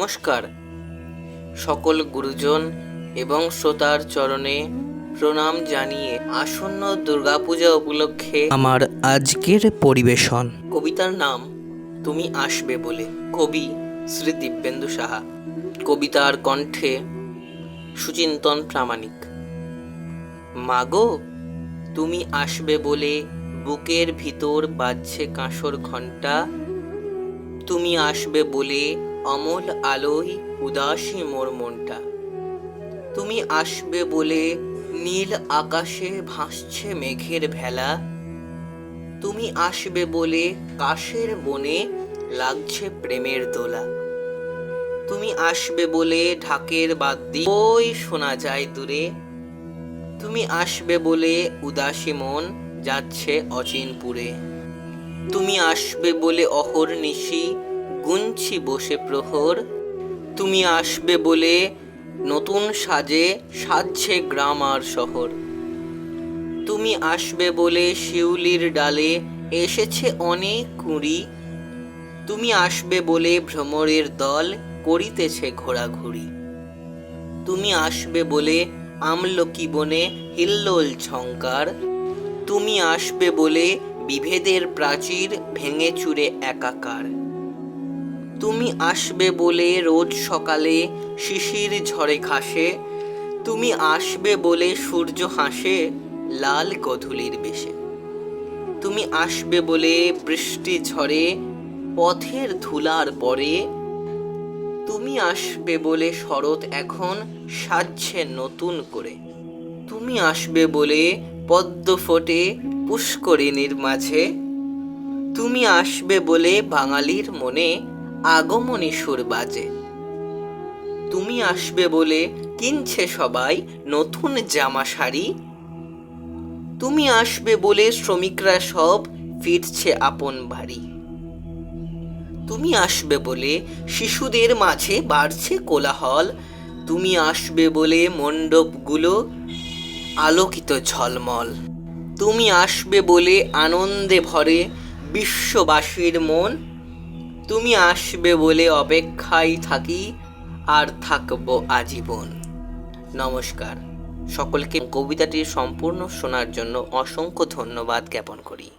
নমস্কার। সকল গুরুজন এবং শ্রোতার চরণে প্রণাম জানিয়ে আসন্ন দুর্গাপূজা উপলক্ষে আমার আজকের পরিবেশন। কবিতার নাম, তুমি আসবে বলে। কবি শ্রী দিব্যেন্দু সাহা। কবিতার কণ্ঠে সুচিন্তন প্রামাণিক। মাগো, তুমি আসবে বলে বুকের ভিতর বাজছে কাঁসর ঘণ্টা। তুমি আসবে বলে অমল আলোয় উদাসী মোর মনটা। তুমি আসবে বলে নীল আকাশে ভাসছে মেঘের ভেলা। তুমি আসবে বলে কাশের বনে লাগছে প্রেমের দোলা। তুমি আসবে বলে ঢাকের বাদ্যি ওই শোনা যায় দূরে। তুমি আসবে বলে উদাসী মন যাচ্ছে অচিনপুরে। তুমি আসবে বলে অহর নিশি গুনছি বসে প্রহর। তুমি আসবে বলে নতুন সাজে সাজছে গ্রাম আর শহর। তুমি আসবে বলে শিউলির ডালে এসেছে অনেক কুঁড়ি। তুমি আসবে বলে ভ্রমরের দল করিতেছে ঘোরাঘুরি। তুমি আসবে বলে আমলকি বনে হিল্লোল ঝঙ্কার তুমি আসবে বলে বিভেদের প্রাচীর ভেঙে চুরে একাকার। তুমি আসবে বলে রোজ সকালে শিশির ঝরে ঘাসে, তুমি আসবে বলে সূর্য হাসে লাল গধূলির বেশে। তুমি আসবে বলে বৃষ্টি ঝরে পথের ধুলার পরে, তুমি আসবে বলে শরৎ এখন সাজছে নতুন করে। তুমি আসবে বলে পদ্ম ফোটে পুষ্করিণীর মাঝে, তুমি আসবে বলে বাঙালির মনে আগমনী সুর বাজে। তুমি আসবে বলে কিনছে সবাই নতুন জামা শাড়ি। তুমি আসবে বলে শ্রমিকরা সব ফিরছে আপন বাড়ি। তুমি আসবে বলে শিশুদের মাঝে বাড়ছে কোলাহল। তুমি আসবে বলে মণ্ডপগুলো আলোকিত ঝলমল। তুমি আসবে বলে আনন্দে ভরে বিশ্ববাসীর মন তুমি আসবে বলে অপেক্ষায় থাকি আর থাকব আজীবন। নমস্কার। সকলকে কবিতাটির সম্পূর্ণ শোনার জন্য অসংখ্য ধন্যবাদ জ্ঞাপন করি।